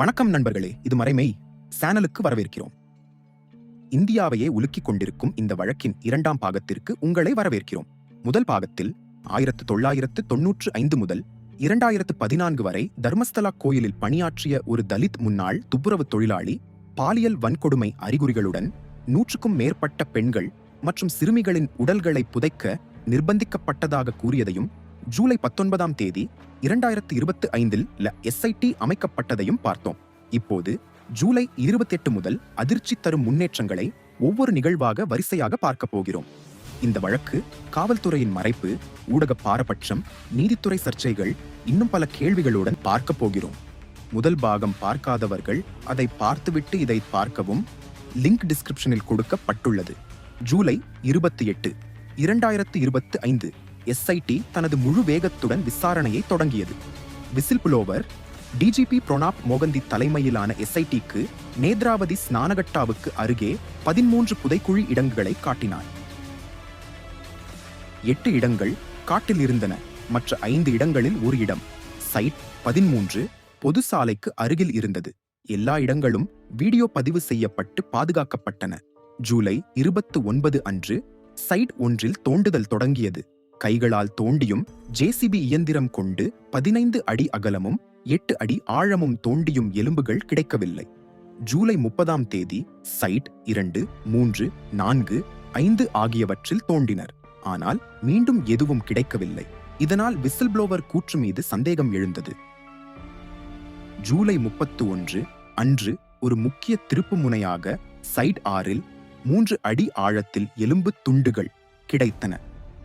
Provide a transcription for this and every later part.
வணக்கம் நண்பர்களே இது மறைமை சேனலுக்கு வரவேற்கிறோம். இந்தியாவையே உலுக்கிக் கொண்டிருக்கும் இந்த வழக்கின் இரண்டாம் பாகத்திற்கு உங்களை வரவேற்கிறோம். முதல் பாகத்தில் ஆயிரத்து தொள்ளாயிரத்து தொன்னூற்று ஐந்து முதல் இரண்டாயிரத்து பதினான்கு வரை தர்மஸ்தலா கோயிலில் பணியாற்றிய ஒரு தலித் முன்னாள் துப்புரவு தொழிலாளி பாலியல் வன்கொடுமை அறிகுறிகளுடன் நூற்றுக்கும் மேற்பட்ட பெண்கள் மற்றும் சிறுமிகளின் உடல்களை புதைக்க நிர்பந்திக்கப்பட்டதாக கூறியதையும் ஜூலை பத்தொன்பதாம் தேதி இரண்டாயிரத்து இருபத்தி ஐந்தில் எஸ்ஐடி அமைக்கப்பட்டதையும் பார்த்தோம். இப்போது ஜூலை இருபத்தி எட்டு முதல் அதிர்ச்சி தரும் முன்னேற்றங்களை ஒவ்வொரு நிகழ்வாக வரிசையாக பார்க்க போகிறோம். இந்த வழக்கு காவல்துறையின் மறைப்பு ஊடக பாரபட்சம் நீதித்துறை சர்ச்சைகள் இன்னும் பல கேள்விகளுடன் பார்க்க போகிறோம். முதல் பாகம் பார்க்காதவர்கள் அதை பார்த்துவிட்டு இதை பார்க்கவும் லிங்க் டிஸ்கிரிப்ஷனில் கொடுக்கப்பட்டுள்ளது. ஜூலை இருபத்தி எட்டு இரண்டாயிரத்து இருபத்தி ஐந்து எஸ்ஐடி தனது முழு வேகத்துடன் விசாரணையை தொடங்கியது. Whistle blower DGP Pranab Mohanty தலைமையிலான எஸ்ஐடிக்கு நேத்ராவதி ஸ்நானகட்டாவுக்கு அருகே பதிமூன்று புதைக்குழி இடங்களை காட்டினார். எட்டு இடங்கள் காட்டில் இருந்தன. மற்ற ஐந்து இடங்களில் ஒரு இடம். சைட் பதிமூன்று பொது சாலைக்கு அருகில் இருந்தது. எல்லா இடங்களும் வீடியோ பதிவு செய்யப்பட்டு பாதுகாக்கப்பட்டன. ஜூலை இருபத்து ஒன்பது அன்று சைட் ஒன்றில் தோண்டுதல் தொடங்கியது. கைகளால் தோண்டியும் ஜேசிபி இயந்திரம் கொண்டு பதினைந்து அடி அகலமும் எட்டு அடி ஆழமும் தோண்டியும் எலும்புகள் கிடைக்கவில்லை. ஜூலை முப்பதாம் தேதி சைட் இரண்டு மூன்று நான்கு ஐந்து ஆகியவற்றில் தோண்டினர். ஆனால் மீண்டும் எதுவும் கிடைக்கவில்லை. இதனால் விசில் புளோவர் கூற்று மீது சந்தேகம் எழுந்தது. ஜூலை முப்பத்து ஒன்று அன்று ஒரு முக்கிய திருப்பு முனையாக சைட் ஆறில் மூன்று அடி ஆழத்தில் எலும்பு துண்டுகள் கிடைத்தன.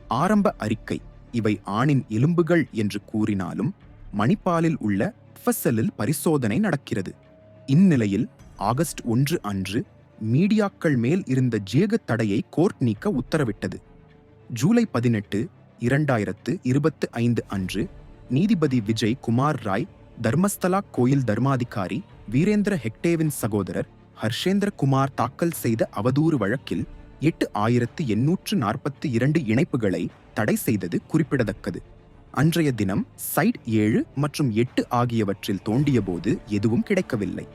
ஆரம்ப அறிக்கை. இவை ஆணின் எலும்புகள் என்று கூறினாலும் மணிப்பாலில் உள்ள ஃபசலில் பரிசோதனை நடக்கிறது. இந்நிலையில் ஆகஸ்ட் ஒன்று அன்று மீடியாக்கள் மேல் இருந்த ஜேக தடையை கோர்ட் நீக்க உத்தரவிட்டது. ஜூலை பதினெட்டு இரண்டாயிரத்து இருபத்து ஐந்து அன்று நீதிபதி விஜய் குமார் ராய் தர்மஸ்தலா கோயில் தர்மாதிகாரி வீரேந்திர ஹெக்டேவின் சகோதரர் ஹர்ஷேந்திர குமார் தாக்கல் செய்த அவதூறு வழக்கில் எட்டு ஆயிரத்து எண்ணூற்று நாற்பத்தி இரண்டு இணைப்புகளை தடை செய்தது குறிப்பிடத்தக்கது. அன்றைய தினம் சைட் ஏழு மற்றும் எட்டு ஆகியவற்றில் தோண்டியபோது எதுவும் கிடைக்கவில்லை.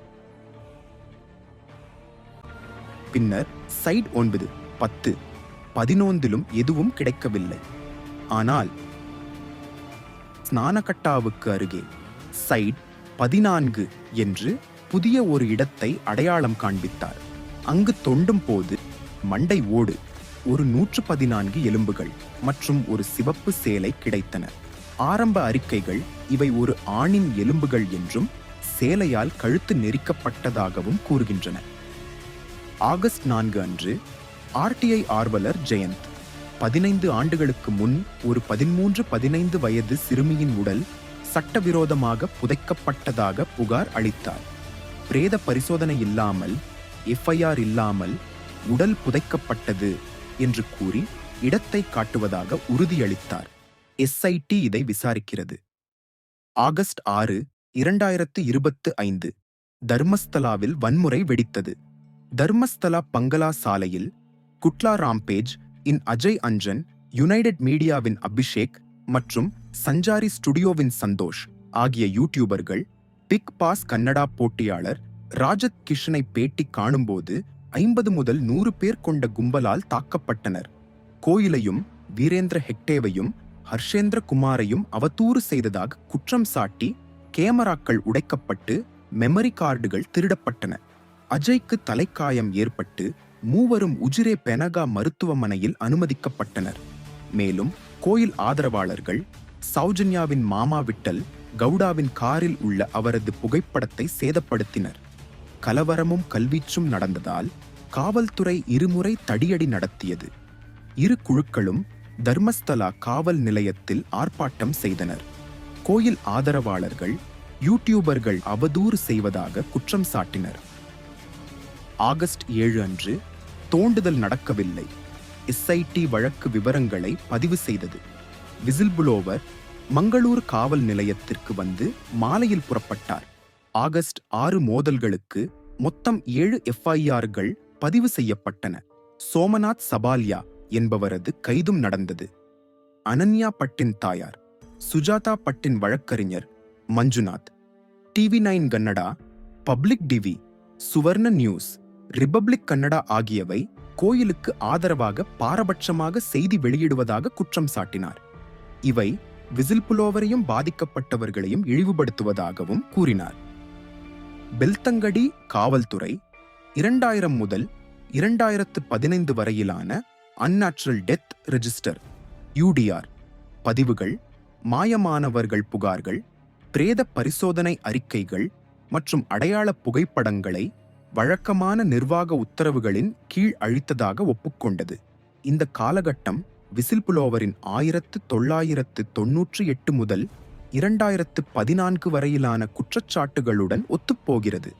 பின்னர் சைட் ஒன்பது பத்து பதினொன்றிலும் எதுவும் கிடைக்கவில்லை. ஆனால் ஸ்நானகட்டாவுக்கு அருகே சைட் பதினான்கு என்று புதிய ஒரு இடத்தை அடையாளம் காண்பித்தார். அங்கு தொண்டும் போது மண்டை ஓடு. ஒரு நூற்று பதினான்கு எலும்புகள் மற்றும் ஒரு சிவப்பு சேலை கிடைத்தன. ஆரம்ப அறிக்கைகள் இவை ஒரு ஆணின் எலும்புகள் என்றும் சேலையால் கழுத்து நெரிக்கப்பட்டதாகவும் கூறுகின்றன. ஆகஸ்ட் நான்கு அன்று ஆர்டிஐ ஆர்வலர் ஜெயந்த் பதினைந்து ஆண்டுகளுக்கு முன் ஒரு பதிமூன்று பதினைந்து வயது சிறுமியின் உடல் சட்டவிரோதமாக புதைக்கப்பட்டதாக புகார் அளித்தார். பிரேத பரிசோதனை இல்லாமல் எஃப்ஐஆர் இல்லாமல் உடல் புதைக்கப்பட்டது என்று கூறி இடத்தை காட்டுவதாக உறுதியளித்தார். எஸ்ஐடி இதை விசாரிக்கிறது. ஆகஸ்ட் ஆறு இரண்டாயிரத்து இருபத்து ஐந்து. தர்மஸ்தலாவில் வன்முறை வெடித்தது. தர்மஸ்தலா பங்களா சாலையில் குட்லா ராம்பேஜ் இன் அஜய் அஞ்சன் யுனைடெட் மீடியாவின் அபிஷேக் மற்றும் சஞ்சாரி ஸ்டுடியோவின் சந்தோஷ் ஆகிய யூடியூபர்கள் பிக் பாஸ் கன்னடா போட்டியாளர் ராஜத் கிஷனை பேட்டி காணும்போது ஐம்பது முதல் நூறு பேர் கொண்ட கும்பலால் தாக்கப்பட்டனர். கோயிலையும் வீரேந்திர ஹெக்டேவையும் ஹர்ஷேந்திர குமாரையும் அவதூறு செய்ததாக குற்றம் சாட்டி கேமராக்கள் உடைக்கப்பட்டு மெமரி கார்டுகள் திருடப்பட்டன. அஜய்க்கு தலைக்காயம் ஏற்பட்டு மூவரும் உஜிரே பெனகா மருத்துவமனையில் அனுமதிக்கப்பட்டனர். மேலும் கோயில் ஆதரவாளர்கள் சௌஜன்யாவின் மாமா விட்டல் கவுடாவின் காரில் உள்ள அவரது புகைப்படத்தை சேதப்படுத்தினர். கலவரமும் கல்வீச்சும் நடந்ததால் காவல்துறை இருமுறை தடியடி நடத்தியது. இரு குழுக்களும் தர்மஸ்தலா காவல் நிலையத்தில் ஆர்ப்பாட்டம் செய்தனர். கோயில் ஆதரவாளர்கள் யூடியூபர்கள் அவதூறு செய்வதாக குற்றம் சாட்டினர். ஆகஸ்ட் ஏழு அன்று தோண்டுதல் நடக்கவில்லை. எஸ்ஐடி வழக்கு விவரங்களை பதிவு செய்தது. விசில்புலோவர் மங்களூர் காவல் நிலையத்திற்கு வந்து மாலையில் புறப்பட்டார். ஆகஸ்ட் ஆறு மோதல்களுக்கு மொத்தம் ஏழு எஃப்ஐஆர்கள் பதிவு செய்யப்பட்டன. சோமநாத் சபாலியா என்பவரது கைதும் நடந்தது. அனன்யா பட்டின் தாயார் சுஜாதா பட்டின் வழக்கறிஞர் Manjunath. TV nine Kannada public TV Suvarna news republic Kannada ஆகியவை கோயிலுக்கு ஆதரவாக பாரபட்சமாக செய்தி வெளியிடுவதாக குற்றம் சாட்டினார். இவை விசில் புலோவரையும் பாதிக்கப்பட்டவர்களையும் இழிவுபடுத்துவதாகவும் கூறினார். பெல்தங்கடி காவல்துறை இரண்டாயிரம் முதல் இரண்டாயிரத்து பதினைந்து வரையிலான அன்நாச்சுரல் டெத் ரெஜிஸ்டர் யூடிஆர் பதிவுகள் மாயமானவர்கள் புகார்கள் பிரேத பரிசோதனை அறிக்கைகள் மற்றும் அடையாள புகைப்படங்களை வழக்கமான நிர்வாக உத்தரவுகளின் கீழ் அழித்ததாக ஒப்புக்கொண்டது. இந்த காலகட்டம் விசில்புலோவரின் ஆயிரத்து தொள்ளாயிரத்து தொன்னூற்றி எட்டு முதல் இரண்டாயிரத்து பதினான்கு வரையிலான குற்றச்சாட்டுகளுடன் ஒத்துப்போகிறது.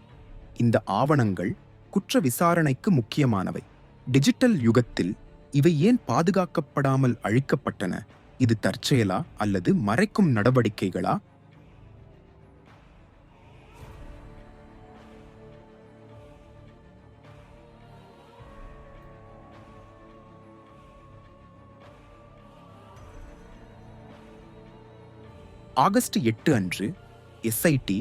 இந்த ஆவணங்கள் குற்ற விசாரணைக்கு முக்கியமானவை. டிஜிட்டல் யுகத்தில் இவை ஏன் பாதுகாக்கப்படாமல் அழிக்கப்பட்டன? இது தற்செயலா அல்லது மறைக்கும் நடவடிக்கைகளா? ஆகஸ்ட் எட்டு அன்று எஸ்ஐடி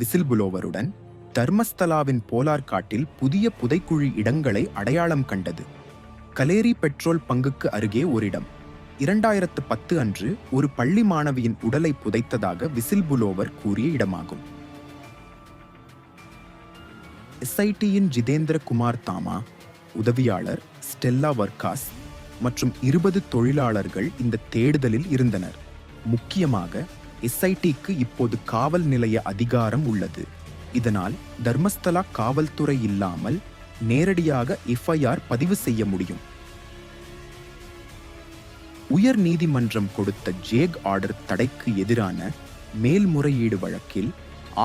விசில்புலோவருடன் தர்மஸ்தலாவின் போலார் காட்டில் புதிய புதைக்குழி இடங்களை அடையாளம் கண்டது. கலேரி பெட்ரோல் பங்குக்கு அருகே ஒரு இடம் இரண்டாயிரத்து பத்து அன்று ஒரு பள்ளி மாணவியின் உடலை புதைத்ததாக விசில்புலோவர் கூறிய இடமாகும். எஸ்ஐடியின் ஜிதேந்திர குமார் தாமா உதவியாளர் ஸ்டெல்லா வர்காஸ் மற்றும் இருபது தொழிலாளர்கள் இந்த தேடுதலில் இருந்தனர். முக்கியமாக எஸ்ஐடிக்கு இப்போது காவல் நிலைய அதிகாரம் உள்ளது. இதனால் தர்மஸ்தலா காவல்துறை இல்லாமல் நேரடியாக எஃப்ஐஆர் பதிவு செய்ய முடியும். உயர் நீதிமன்றம் கொடுத்த ஜேக் ஆர்டர் தடைக்கு எதிரான மேல்முறையீடு வழக்கில்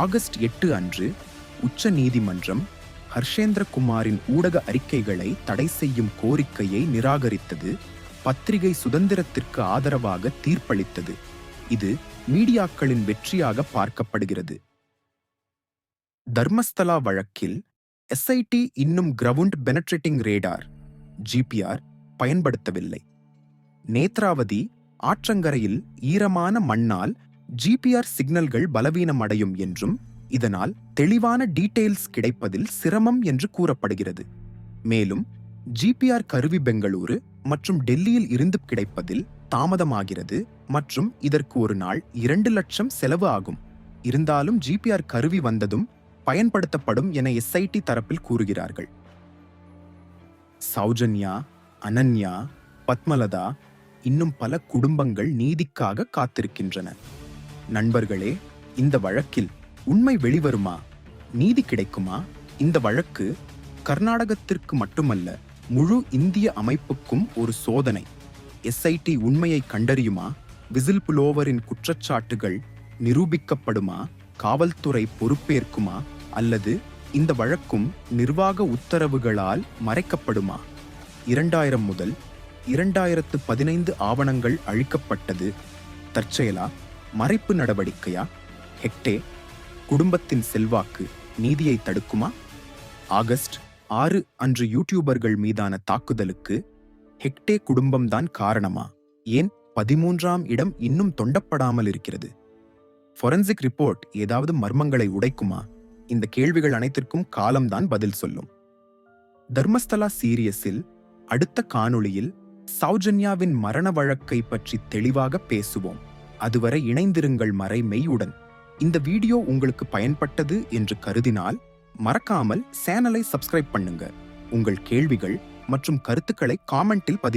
ஆகஸ்ட் எட்டு அன்று உச்ச நீதிமன்றம் ஹர்ஷேந்திரகுமாரின் ஊடக அறிக்கைகளை தடை செய்யும் கோரிக்கையை நிராகரித்தது பத்திரிகை சுதந்திரத்திற்கு ஆதரவாக தீர்ப்பளித்தது. இது மீடியாக்களின் வெற்றியாக பார்க்கப்படுகிறது. தர்மஸ்தலா வழக்கில் எஸ்ஐடி இன்னும் கிரவுண்ட் பெனட்ரேட்டிங் ரேடார் ஜிபிஆர் பயன்படுத்தவில்லை. நேத்ராவதி ஆற்றங்கரையில் ஈரமான மண்ணால் ஜிபிஆர் சிக்னல்கள் பலவீனம் அடையும் என்றும் இதனால் தெளிவான டீடெயில்ஸ் கிடைப்பதில் சிரமம் என்று கூறப்படுகிறது. மேலும் ஜிபிஆர் கருவி பெங்களூரு மற்றும் டெல்லியில் இருந்து கிடைப்பதில் தாமதமாகிறது மற்றும் இதற்கு ஒரு நாள் இரண்டு லட்சம் செலவு ஆகும். இருந்தாலும் ஜிபிஆர் கருவி வந்ததும் பயன்படுத்தப்படும் என எஸ்ஐடி தரப்பில் கூறுகிறார்கள். சௌஜன்யா அனன்யா பத்மலதா இன்னும் பல குடும்பங்கள் நீதிக்காக காத்திருக்கின்றன. நண்பர்களே இந்த வழக்கில் உண்மை வெளிவருமா? நீதி கிடைக்குமா? இந்த வழக்கு கர்நாடகத்திற்கு மட்டுமல்ல முழு இந்திய அமைப்புக்கும் ஒரு சோதனை. எஸ்ஐடி உண்மையை கண்டறியுமா? விசில் புலோவரின் குற்றச்சாட்டுகள் நிரூபிக்கப்படுமா? காவல்துறை பொறுப்பேற்குமா? அல்லது இந்த வழக்கும் நிர்வாக உத்தரவுகளால் மறைக்கப்படுமா? இரண்டாயிரம் முதல் இரண்டாயிரத்து பதினைந்து ஆவணங்கள் அழிக்கப்பட்டது. தற்செயலா? மறைப்பு நடவடிக்கையா? ஹெக்டே குடும்பத்தின் செல்வாக்கு நீதியை தடுக்குமா? ஆகஸ்ட் ஆறு அன்று யூடியூபர்கள் மீதான தாக்குதலுக்கு ஹெக்டே குடும்பம்தான் காரணமா? ஏன் பதிமூன்றாம் இடம் இன்னும் தொண்டப்படாமல் இருக்கிறது? ஃபொரன்சிக் ரிப்போர்ட் ஏதாவது மர்மங்களை உடைக்குமா? இந்த கேள்விகள் அனைத்திற்கும் காலம்தான் பதில் சொல்லும். தர்மஸ்தலா சீரியஸில் அடுத்த காணொளியில் சௌஜன்யாவின் மரண வழக்கை பற்றி தெளிவாக பேசுவோம். அதுவரை இணைந்திருங்கள் மறை மெய்யுடன் இந்த வீடியோ உங்களுக்கு பயன்பட்டது என்று கருதினால் மறக்காமல் சேனலை சப்ஸ்கிரைப் பண்ணுங்க. உங்கள் கேள்விகள் மற்றும் கருத்துக்களை காமெண்டில் பதிவு